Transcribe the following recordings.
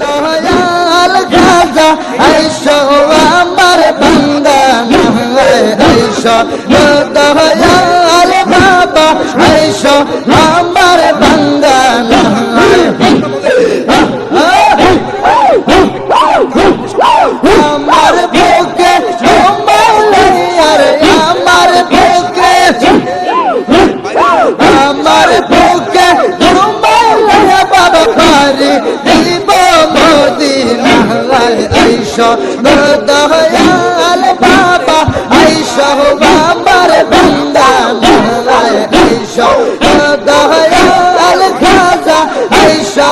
দয়াল খাজা আইসো আমার বান্দানা আইসো দয়াল বাবা, আইসো আমার বান্দানা আমার বুকে আমার বুকে, আমার দয়াল বাবা আইসো আমার বান্দানায় আইসো। দয়াল খাজা আইসো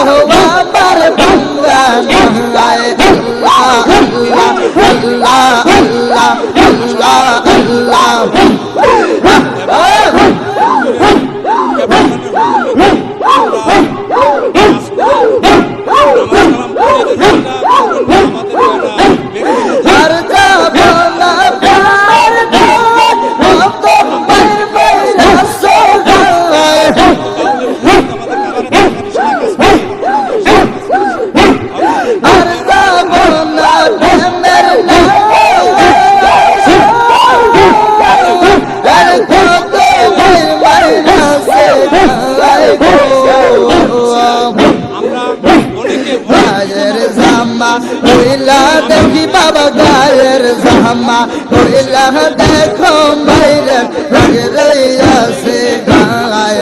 জামা কইলা দেখি বাবা গায়ের জামা কইলা দেখো মাইরে লাগে রইয়াছে গায়।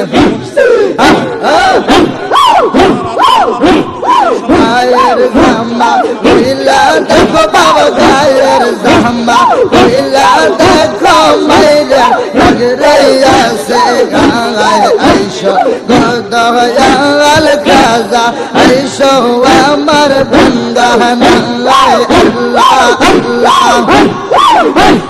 গায়ের জামা কইলা দেখো বাবা গায়ের জামা কইলা দেখো মাইরে লাগে রইয়াছে গায়। আইসো গদয়াল কাজা আইসো আমার বন্দা আল্লাহ আল্লাহ যেমন